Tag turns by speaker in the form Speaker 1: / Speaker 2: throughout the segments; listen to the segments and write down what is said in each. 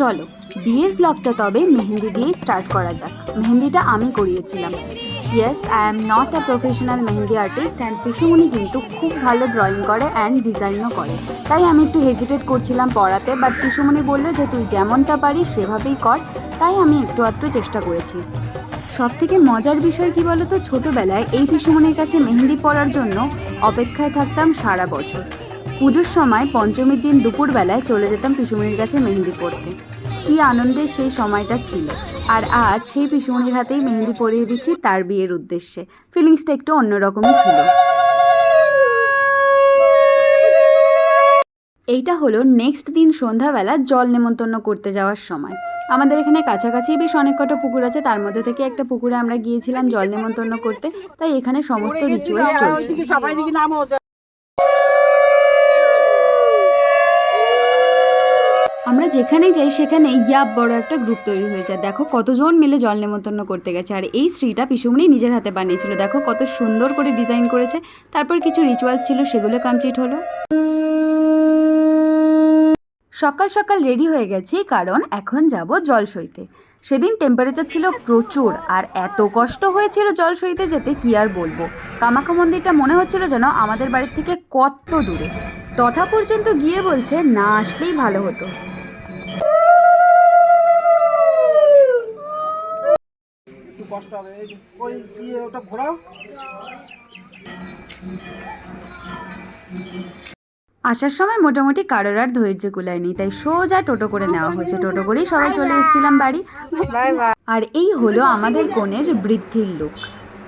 Speaker 1: চলো, বিয়ের ব্লগটা তবে মেহেন্দি দিয়েই স্টার্ট করা যাক। মেহেন্দিটা আমি করিয়েছিলাম। Yes I am not a professional mehndi artist and পিসুমণি কিন্তু খুব ভালো ড্রয়িং করে অ্যান্ড ডিজাইনও করে। তাই আমি একটু হেজিটেট করছিলাম পড়াতে বাট পিসুমণি বলল যে তুই যেমনটা পারিস সেভাবেই কর, তাই আমি একটু আধটু চেষ্টা করেছি। সব থেকে মজার বিষয় কি বলতো? ছোটোবেলায় এই পিসুমনির কাছে মেহেন্দি পরার জন্য অপেক্ষায় থাকতাম সারা বছর। পুজোর সময় পঞ্চমীর দিন দুপুরবেলায় চলে যেতাম পিসুমনির কাছে মেহেন্দি পরতে। কি আনন্দের সেই সময়টা ছিল। আর আজ সেই পিসুমনির হাতেই মেহেন্দি পরিয়ে দিচ্ছি তার বিয়ের উদ্দেশ্যে। ফিলিংসটা একটু অন্যরকমই ছিল। এইটা হলো নেক্সট দিন সন্ধ্যাবেলা জল নেমন্তন্ন করতে যাওয়ার সময়। আমাদের এখানে কাছাকাছি বেশ অনেক কটা পুকুর আছে, তার মধ্যে থেকে একটা পুকুরে আমরা গিয়েছিলাম জল নেমন্তন্ন করতে। তাই এখানে সমস্ত রিচুয়ালস চলছে। আমরা যেখানেই যাই সেখানে ইয়াব বড় একটা গ্রুপ তৈরি হয়ে যায়। দেখো কতজন মিলে জল নেমন্তন্ন করতে গেছে। আর এই শ্রীটা পিসুমনি নিজের হাতে বানিয়েছিল। দেখো কত সুন্দর করে ডিজাইন করেছে। তারপর কিছু রিচুয়ালস ছিল, সেগুলো কমপ্লিট হলো। সকাল সকাল রেডি হয়ে গেছি, কারণ এখন যাব জল সইতে। সেদিন টেম্পারেচার ছিল প্রচুর, আর এত কষ্ট হয়েছিল জল সইতে যেতে কি আর বলব? কামাখ্যা মন্দিরটা মনে হচ্ছিল যেন আমাদের বাড়ির থেকে কত দূরে। তথা পর্যন্ত গিয়ে বলছে না আসলেই ভালো হতো।
Speaker 2: কষ্ট হবে। ওই ইয়ে ওটা ঘোরাও।
Speaker 1: আসার সময় মোটামুটি কারোর আর ধৈর্য কুলায়নি তাই সোজা টোটো করে নেওয়া হয়েছে। টোটো করেই সবাই চলে এসেছিলাম বাড়ি। আর এই হলো আমাদের কনের বৃদ্ধির লোক।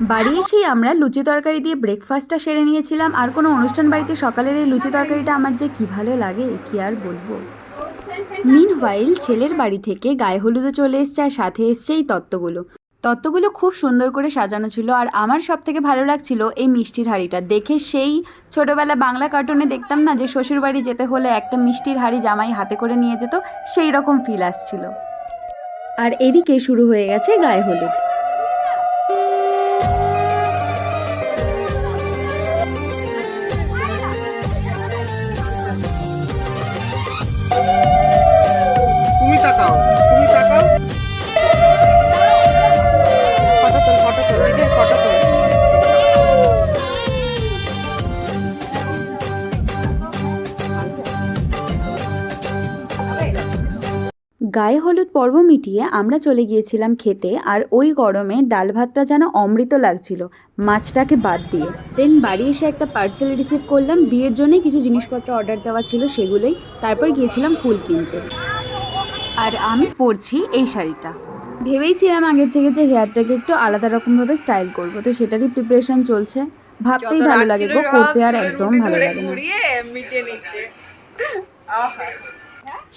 Speaker 1: বাড়ি এসেই আমরা লুচি তরকারি দিয়ে ব্রেকফাস্টটা সেরে নিয়েছিলাম। আর কোনো অনুষ্ঠান বাড়িতে সকালের এই লুচি তরকারিটা আমার যে কি ভালো লাগে কি আর বলব? মিন হোয়াইল ছেলের বাড়ি থেকে গায়ে হলুদও চলে এসছে আর সাথে এসছে এই তত্ত্বগুলো। তত্ত্বগুলো খুব সুন্দর করে সাজানো ছিল আর আমার সব থেকে ভালো লাগছিল এই মিষ্টির হাঁড়িটা। দেখে সেই ছোটোবেলা বাংলা কার্টুনে দেখতাম না যে শ্বশুর বাড়ি যেতে হলে একটা মিষ্টির হাঁড়ি জামাই হাতে করে নিয়ে যেত, সেই রকম ফিল আসছিল। আর এদিকে শুরু হয়ে গেছে গায়ে হলুদ। গায়ে হলুদ পর্ব মিটিয়ে আমরা চলে গিয়েছিলাম খেতে আর ওই গরমে ডাল ভাতটা যেন অমৃত লাগছিল মাছটাকে বাদ দিয়ে। দেন বাড়ি এসে একটা পার্সেল রিসিভ করলাম বিয়ের জন্য কিছু জিনিসপত্র অর্ডার দেওয়া ছিল সেগুলোই তারপর গিয়েছিলাম ফুল কিনতে। আর আমি পরছি এই শাড়িটা। ভেবেইছিলাম আগের থেকে যে হেয়ারটাকে একটু আলাদা রকমভাবে স্টাইল করব তো সেটারই প্রিপারেশন চলছে। ভাবতেই ভালো লাগে গো করতে আর একদম ভালো লাগে না।
Speaker 3: ঘুরিয়ে মিটিয়ে নিচ্ছে। আহা।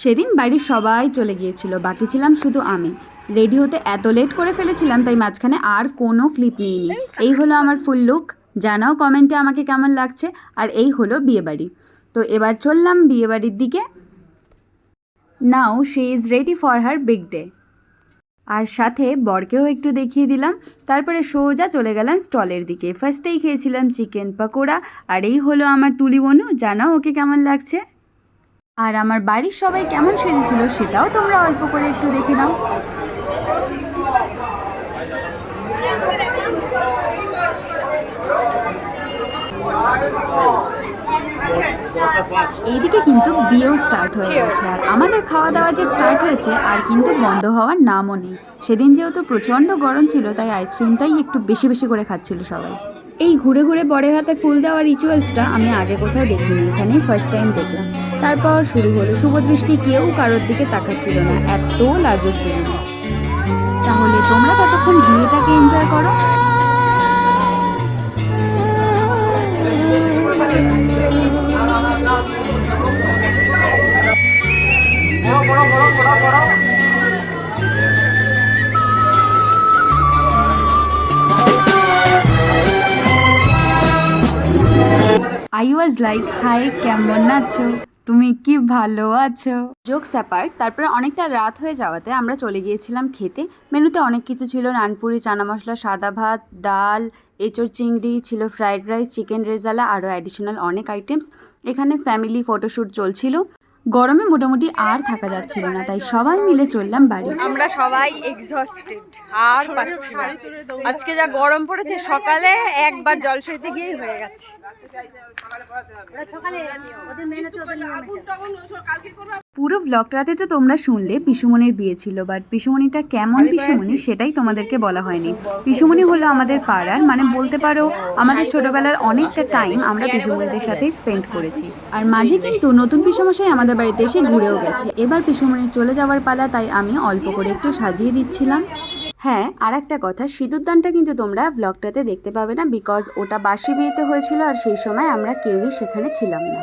Speaker 1: সেদিন বাড়ির সবাই চলে গিয়েছিল, বাকি ছিলাম শুধু আমি। রেডিওতে এত লেট করে ফেলেছিলাম, তাই মাঝখানে আর কোনো ক্লিপ নিইনি। এই হলো আমার ফুল লুক। জানাও কমেন্টে আমাকে কেমন লাগছে, আর এই হলো বিয়েবাড়ি। তো এবার চললাম বিয়েবাড়ির দিকে। Now she is ready for her big day. আর সাথে বরকেও একটু দেখিয়ে দিলাম। তারপরে সোজা চলে গেলাম স্টলের দিকে। ফার্স্টেই খেয়েছিলাম চিকেন পকোড়া, আর এই হলো আমার তুলি বনু জানাও ওকে কেমন লাগছে। আর আমার বাড়ির সবাই কেমন সেজেছিল সেটাও তোমরা অল্প করে একটু দেখে নাও। এইদিকে কিন্তু বিয়েও স্টার্ট হয়ে গেছে। আর আমাদের খাওয়া দাওয়া যে স্টার্ট হয়েছে আর কিন্তু বন্ধ হওয়ার নামও নেই। সেদিন যেহেতু প্রচণ্ড গরম ছিল তাই আইসক্রিমটাই একটু বেশি বেশি করে খাচ্ছিল সবাই। এই ঘুরে ঘুরে বরের হাতে ফুল দেওয়ার রিচুয়ালসটা আমি আগে কোথাও দেখিনি এখানেই ফার্স্ট টাইম দেখলাম। তারপর শুরু হলো শুভদৃষ্টি কেউ কারোর দিকে তাকাচ্ছিল না, এত লাজুক তাহলে তোমরা ততক্ষণ বিয়েটাকে এনজয় করো? আই ওয়াজ লাইক হাই কেমন আছো? তুমি কি ভালো আছো? জোকস অ্যাপার্ট তারপরে অনেকটা রাত হয়ে যাওয়াতে আমরা চলে গিয়েছিলাম খেতে। মেনুতে অনেক কিছু ছিল, নানপুরি, চানা মশলা, সাদা ভাত, ডাল এঁচোড় চিংড়ি, ছিল ফ্রাইড রাইস চিকেন রেজালা, আরও অ্যাডিশনাল অনেক আইটেমস এখানে ফ্যামিলি ফটোশ্যুট চলছিল। গরমে মোটামুটি আর থাকা যাচ্ছিল না তাই সবাই মিলে চললাম বাড়ি।
Speaker 3: আমরা সবাই এক্সস্টেড আর পাচ্ছি না। আজকে যা গরম পড়েছে সকালে একবার জল সইতে গিয়েই হয়ে গেছে।
Speaker 1: পুরো ভ্লগটাতে তো তোমরা শুনলে পিসুমনির বিয়ে ছিল বাট পিসুমনিটা কেমন পিসুমনি সেটাই তোমাদেরকে বলা হয়নি। পিসুমনি হলো আমাদের পাড়ার মানে বলতে পারো আমাদের ছোটবেলার অনেকটা টাইম আমরা পিসুমনিদের সাথে স্পেন্ড করেছি। আর মাঝে কিন্তু নতুন পিসুমশাই আমাদের বাড়িতে এসে ঘুরেও গেছে। এবার পিসুমনির চলে যাওয়ার পালা তাই আমি অল্প করে একটু সাজিয়ে দিচ্ছিলাম। হ্যাঁ আর একটা কথা সিঁদুরদানটা কিন্তু তোমরা ব্লগটাতে দেখতে পাবে না বিকজ ওটা বাসি বিয়েতে হয়েছিল আর সেই সময় আমরা কেউই সেখানে ছিলাম না।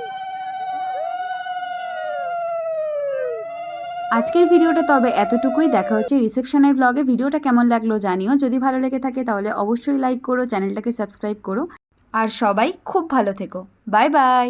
Speaker 1: আজকের ভিডিওটা তবে এতটুকুই। দেখা হচ্ছে রিসেপশনের ব্লগে ভিডিওটা কেমন লাগল জানিও। যদি ভালো লেগে থাকে তাহলে অবশ্যই লাইক করো, চ্যানেলটাকে সাবস্ক্রাইব করো। আর সবাই খুব ভালো থেকো। Bye bye